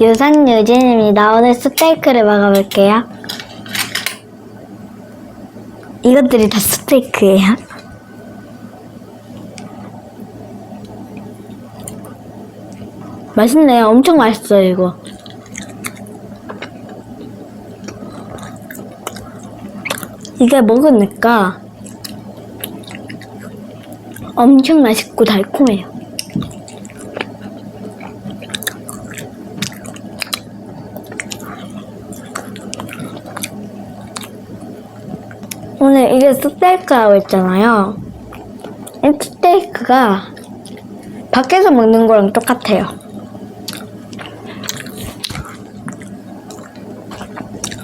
유산 유진입니다. 오늘 스테이크를 먹어볼게요. 이것들이 다 스테이크예요. 맛있네요. 엄청 맛있어요, 이거. 이게 먹으니까 엄청 맛있고 달콤해요. 스테이크라고 했잖아요. 이 스테이크가 밖에서 먹는 거랑 똑같아요.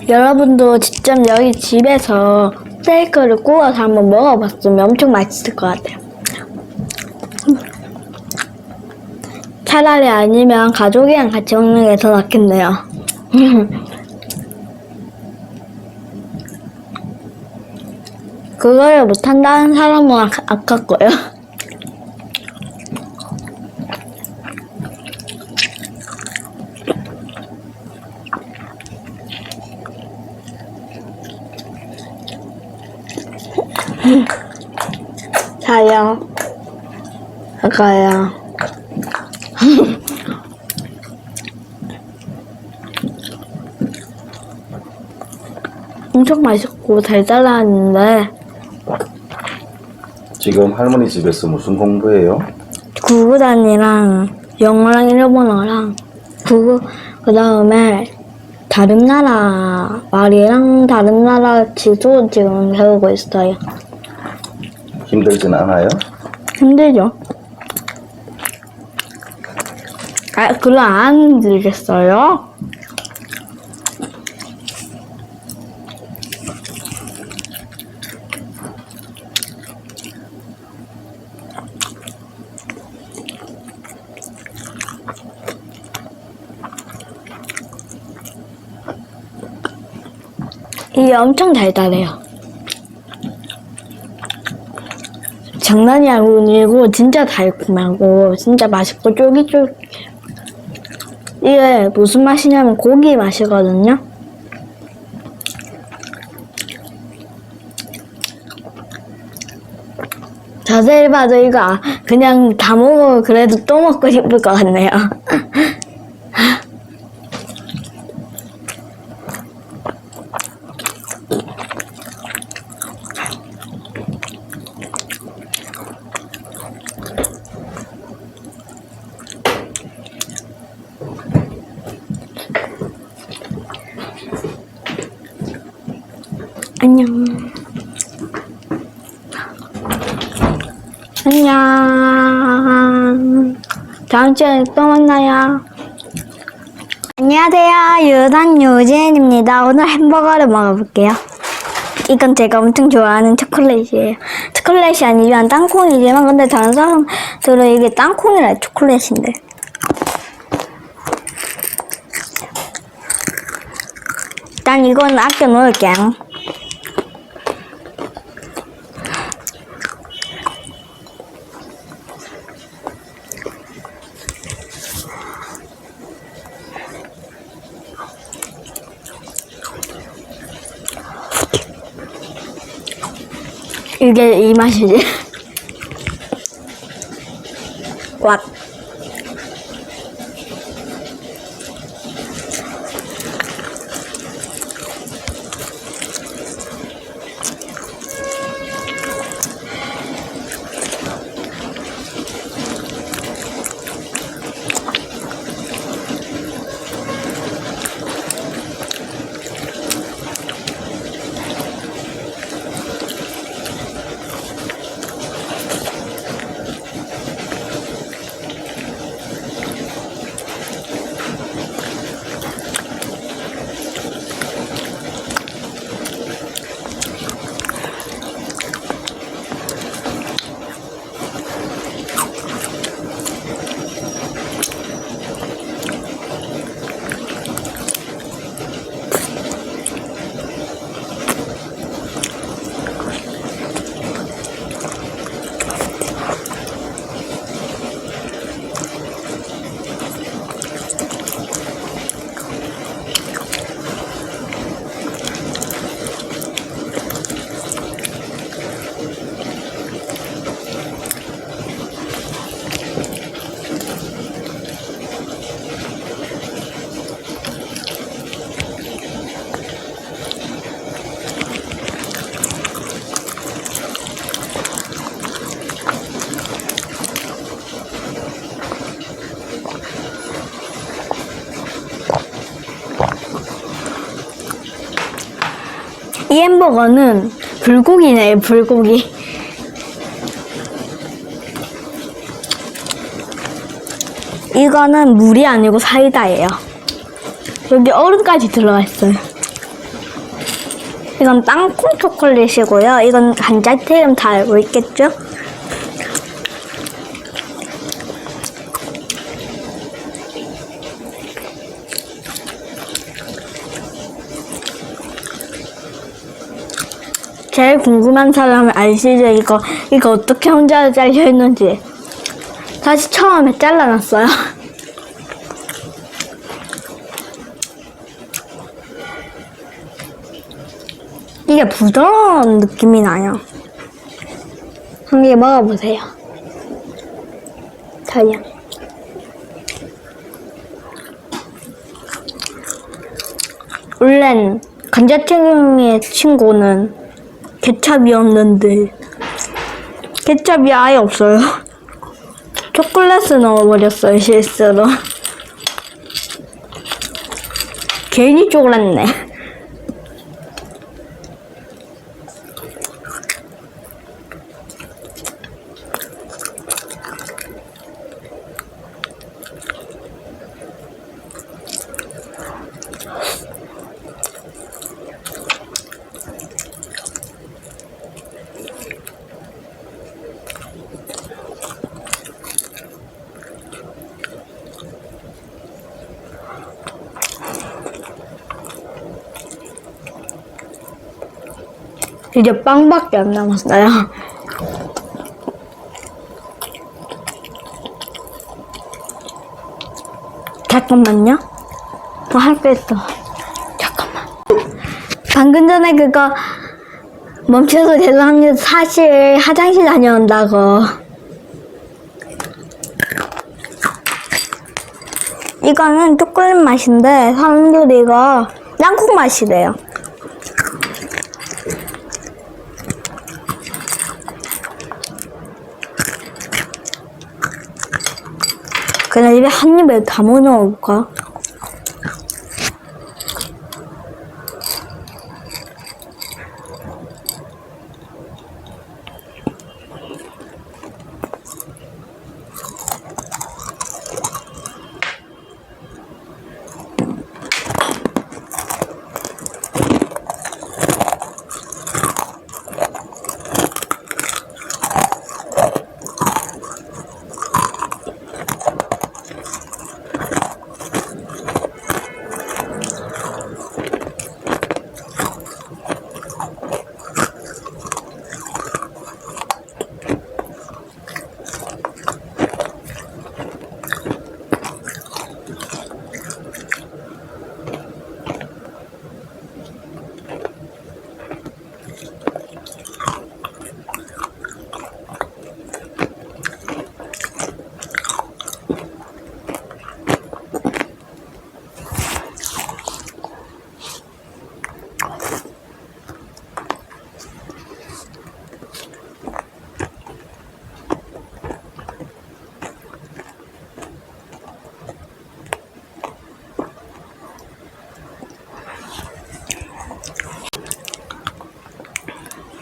여러분도 직접 여기 집에서 스테이크를 구워서 한번 먹어봤으면 엄청 맛있을 것 같아요. 차라리 아니면 가족이랑 같이 먹는 게 더 낫겠네요. 그거를 못한다는 사람은 아- 아깝고요. 자요. 아까요. 엄청 맛있고 달달한데 지금 할머니 집에서 무슨 공부해요? 구구단이랑 영어랑 일본어랑 구구 그 다음에 다른 나라 말이랑 다른 나라 지도 지금 배우고 있어요. 힘들진 않아요? 힘들죠? 아, 그럼 안 힘들겠어요? 이게 엄청 달달해요. 장난이 아니고 진짜 달콤하고 진짜 맛있고 쫄깃쫄깃. 이게 무슨 맛이냐면 고기 맛이거든요. 자세히 봐도 이거 아- 그냥 다 먹어 그래도 또 먹고 싶을 것 같네요 안녕. 안녕. 다음 주에 또 만나요. 안녕하세요. 유단 유진입니다. 오늘 햄버거를 먹어볼게요. 이건 제가 엄청 좋아하는 초콜릿이에요. 초콜릿이 아니지만 땅콩이지만 근데 다른 사람들은 이게 땅콩이라 초콜릿인데 일단 이건 아껴 놓을게요 이게 이 맛이지. 왓. 이 햄버거는 불고기네요, 불고기. 이거는 물이 아니고 사이다예요. 여기 얼음까지 들어가 있어요. 이건 땅콩 초콜릿이고요. 이건 감자튀김 다 알고 있겠죠? 제일 궁금한 사람은 아시죠? 이거 이거 어떻게 혼자 잘려 있는지. 다시 처음에 잘라놨어요. 이게 부드러운 느낌이 나요. 한 개 먹어보세요. 자야. 원래는 감자튀김의 친구는 케찹이었는데 케찹이 아예 없어요. 초콜릿을 넣어버렸어요 실수로. 괜히 쪼그랐네. 이제 빵밖에 안 남았어요. 잠깐만요. 뭐할게 있어. 잠깐만. 방금 전에 그거 멈춰서 죄송합니다. 사실 화장실 다녀온다고. 이거는 초콜릿 맛인데 사람들이 이거 땅콩 맛이래요. 그냥 입에 한 입에 다 넣어볼까?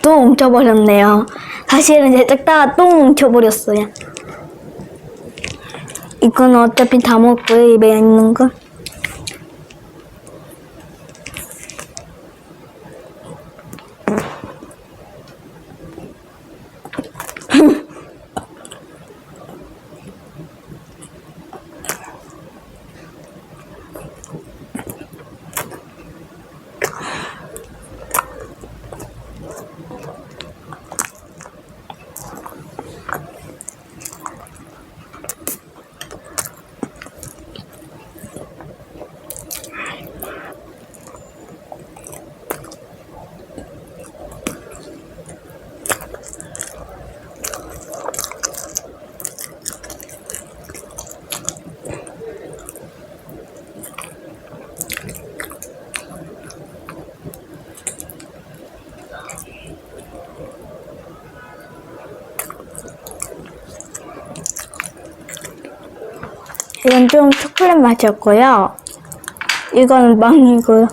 또 뭉쳐버렸네요. 사실은 제 뜯다가 또 뭉쳐버렸어요. 이건 어차피 다 먹고요, 입에 있는 거. 이건 좀 초콜릿 맛이었고요. 이거는 빵이고요.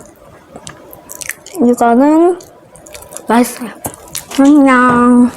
이거는 맛있어요. 안녕.